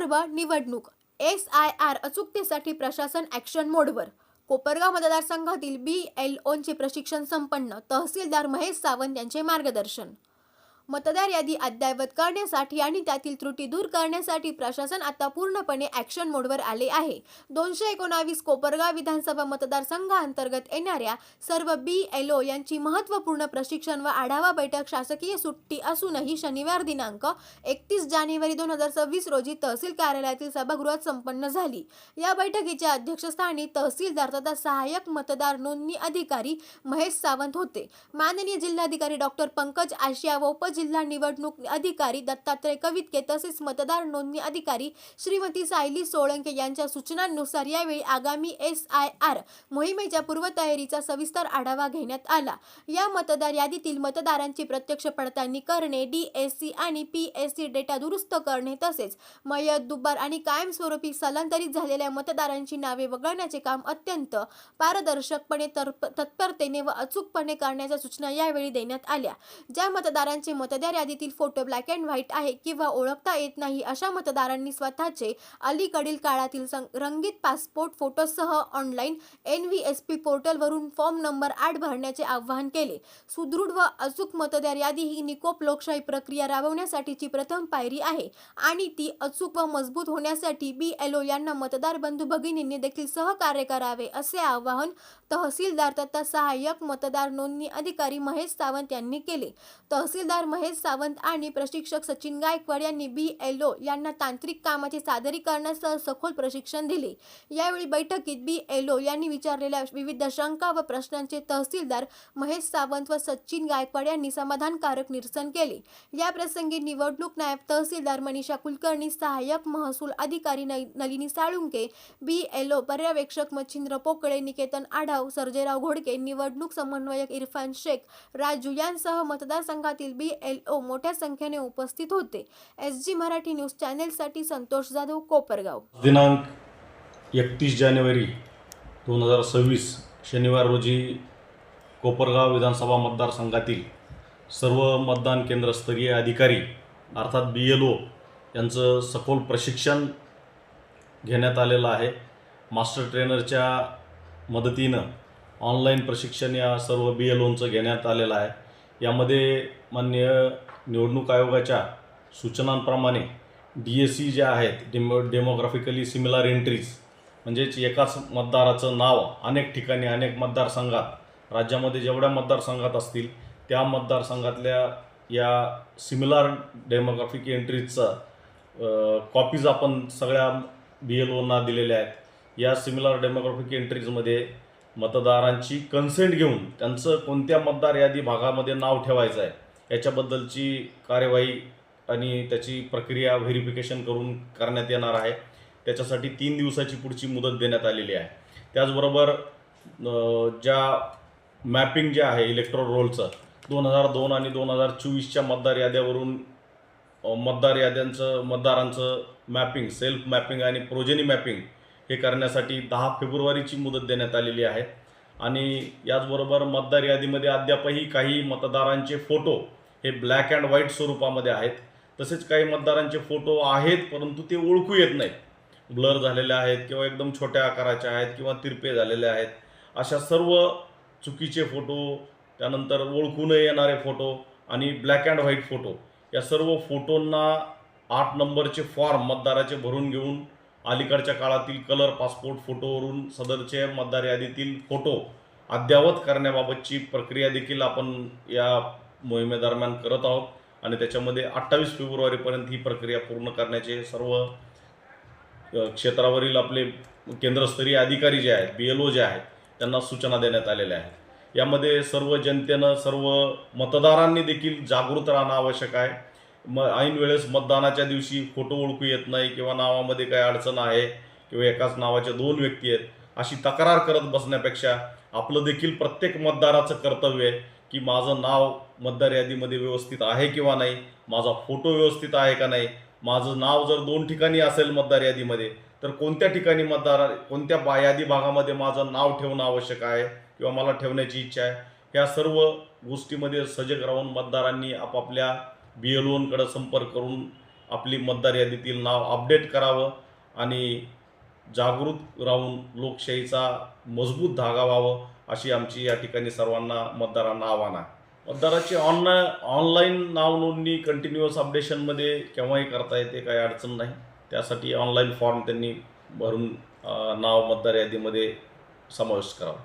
संदर्भ निवडणूक S I R अचूकतेसाठी प्रशासन ॲक्शन मोडवर कोपरगाव मतदारसंघातील बी एल ओनचे प्रशिक्षण संपन्न तहसीलदार महेश सावंत यांचे मार्गदर्शन. मतदार यादी अद्ययावत करण्यासाठी आणि त्यातील त्रुटी दूर करण्यासाठी प्रशासन आता पूर्णपणे ॲक्शन मोडवर आले आहे. दोनशे एकोणावीस कोपरगाव विधानसभा मतदारसंघाअंतर्गत येणाऱ्या सर्व बी एल ओ यांची महत्त्वपूर्ण प्रशिक्षण व आढावा बैठक शासकीय सुट्टी असूनही शनिवार दिनांक एकतीस जानेवारी दोन हजार सव्वीस रोजी तहसील कार्यालयातील सभागृहात संपन्न झाली. या बैठकीच्या अध्यक्षस्थानी तहसीलदार तथा सहाय्यक मतदार नोंदणी अधिकारी महेश सावंत होते. माननीय जिल्हाधिकारी डॉक्टर पंकज आशिया व उपजिल्हा जिल्हा निवडणूक अधिकारी दत्तात्रय कवितके तसेच मतदार नोंदणी अधिकारी श्रीमती सायली सोळंके यांच्या सूचनांनुसार यावेळी आगामी एस आय आर मोहिमेच्या पूर्वतयारीचा सविस्तर आढावा घेण्यात आला. या मतदार यादीतील मतदारांची प्रत्यक्ष पडताळणी करणे डीएससी आणि पी एस सी डेटा दुरुस्त करणे तसेच मयत दुबार आणि कायमस्वरूपी स्थलांतरित झालेल्या मतदारांची नावे वगळण्याचे काम अत्यंत पारदर्शकपणे तत्परतेने व अचूकपणे करण्याच्या सूचना यावेळी देण्यात आल्या. ज्या मतदारांचे मत मतदार यादीतील फोटो ब्लॅक अँड व्हाईट आहे किंवा ओळखता येत नाही अशा मतदारांनी स्वतःचे अलीकडील काळातील सं- रंगीत passport फोटोसह online N V S P पोर्टलवरून फॉर्म नंबर आठ भरण्याचे आवाहन केले. सुदृढ व अचूक मतदार यादी ही निकोप लोकशाही प्रक्रिया राबवण्यासाठीची प्रथम पायरी आहे आणि ती अचूक व मजबूत होण्यासाठी बी एल ओ यांना मतदार बंधू भगिनींनी देखील सहकार्य करावे असे आवाहन तहसीलदार तथा सहाय्यक मतदार नोंदणी अधिकारी महेश सावंत यांनी केले. तहसीलदार महेश महेश सावंत आणि प्रशिक्षक सचिन गायकवाड यांनी बी. एल. ओ. यांना तांत्रिक कामाचे सादरीकरणासह सखोल प्रशिक्षण दिले. यावेळी बैठकीत बी. एल. ओ. यांनी विचारलेल्या विविध शंका व प्रश्नांचे तहसीलदार महेश सावंत व सचिन गायकवाड यांनी समाधानकारक निरसन केले. या प्रसंगी निवडणूक नायब तहसीलदार मनीषा कुलकर्णी सहाय्यक महसूल अधिकारी न- Nalini Salunke B. L. O. पर्यवेक्षक मच्छिंद्र पोकळे निकेतन आढाव सर्जेराव घोडके निवडणूक समन्वयक इरफान शेख राजू यांसह मतदारसंघातील बी. एल ओ मोठ्या संख्येने उपस्थित होते. एस जी मराठी न्यूज चॅनेलसाठी संतोष जाधव कोपरगाव. दिनांक एकतीस जानेवारी दोन हजार सव्वीस शनिवार रोजी कोपरगाव विधानसभा मतदारसंघातील सर्व मतदान केंद्रस्तरीय अधिकारी अर्थात बी एल ओ यांचं सखोल प्रशिक्षण घेण्यात आलेलं आहे. मास्टर ट्रेनरच्या मदतीनं ऑनलाईन प्रशिक्षण या सर्व बी एल ओंचं घेण्यात आलेलं आहे. यामध्ये माननीय निवडणूक आयोगाच्या सूचनांप्रमाणे डी एस सी ज्या आहेत डेमो डेमोग्राफिकली सिमिलर एंट्रीज म्हणजेच एकाच मतदाराचं नाव अनेक ठिकाणी अनेक मतदारसंघात राज्यामध्ये जेवढ्या मतदारसंघात असतील त्या मतदारसंघातल्या या सिमिलर डेमोग्राफिक एंट्रीजचा कॉपीज आपण सगळ्या बी एल ओना दिलेल्या आहेत. या सिमिलर डेमोग्राफिक एंट्रीजमध्ये मतदारांची कन्सेंट घेऊन त्यांचं कोणत्या मतदार यादी भागामध्ये नाव ठेवायचं आहे याच्याबद्दलची कार्यवाही आणि त्याची प्रक्रिया व्हेरिफिकेशन करून करण्यात येणार आहे. त्याच्यासाठी तीन दिवसाची पुढची मुदत देण्यात आलेली आहे. त्याचबरोबर ज्या मॅपिंग जे आहे इलेक्ट्रॉल रोलचं दोन हजार दोन आणि दोन हजार चोवीसच्या मतदार याद्यावरून मतदार याद्यांचं मतदारांचं मॅपिंग सेल्फ मॅपिंग आणि प्रोजेनी मॅपिंग हे करण्यासाठी दहा फेब्रुवारीची मुदत देण्यात आलेली आहे. आणि याचबरोबर मतदार यादीमध्ये अद्यापही काही मतदारांचे फोटो हे ब्लॅक अँड व्हाईट स्वरूपामध्ये आहेत. तसेच काही मतदारांचे फोटो आहेत परंतु ते ओळखू येत नाहीत. ब्लर झालेले आहेत किंवा एकदम छोट्या आकाराचे आहेत किंवा तिरपे झालेले आहेत. अशा सर्व चुकीचे फोटो त्यानंतर ओळखू न येणारे फोटो आणि ब्लॅक अँड व्हाईट फोटो या सर्व फोटोंना आठ नंबरचे फॉर्म मतदाराचे भरून घेऊन अलीकडच्या काळातील कलर पासपोर्ट फोटोवरून सदरचे मतदार यादीतील फोटो अद्ययावत करण्याबाबतची प्रक्रिया देखील आपण या मोहिमेदरम्यान करत आहोत. आणि त्याच्यामध्ये अठ्ठावीस फेब्रुवारीपर्यंत ही प्रक्रिया पूर्ण करण्याचे सर्व क्षेत्रावरील आपले केंद्रस्तरीय अधिकारी जे आहेत बी एल ओ जे आहेत त्यांना सूचना देण्यात आलेल्या आहेत. यामध्ये सर्व जनतेनं सर्व मतदारांनी देखील जागृत राहणं आवश्यक आहे. म ऐन वेळेस मतदानाच्या दिवशी फोटो ओळखू येत नाही किंवा नावामध्ये काही अडचण आहे किंवा एकाच नावाच्या दोन व्यक्ती आहेत अशी तक्रार करत बसण्यापेक्षा आपलं देखील प्रत्येक मतदाराचं कर्तव्य आहे की माझं नाव मतदार यादीमध्ये व्यवस्थित आहे किंवा नाही माझा फोटो व्यवस्थित आहे का नाही माझं नाव जर दोन ठिकाणी असेल मतदार यादीमध्ये तर कोणत्या ठिकाणी मतदार कोणत्या बा यादी भागामध्ये माझं नाव ठेवणं आवश्यक आहे किंवा मला ठेवण्याची इच्छा आहे ह्या सर्व गोष्टीमध्ये सजग राहून मतदारांनी आपापल्या बी एल ओनकडं संपर्क करून आपली मतदार यादीतील नाव अपडेट करावं आणि जागृत राहून लोकशाहीचा मजबूत धागा व्हावं अशी आमची या ठिकाणी सर्वांना मतदारांना आव्हान आहे. मतदाराची ऑनलाईन ऑनलाईन नाव नोंदणी कंटिन्युअस अपडेशनमध्ये केव्हाही करता येते काही अडचण नाही. त्यासाठी ऑनलाईन फॉर्म त्यांनी भरून नाव मतदार यादीमध्ये समावेश करावा.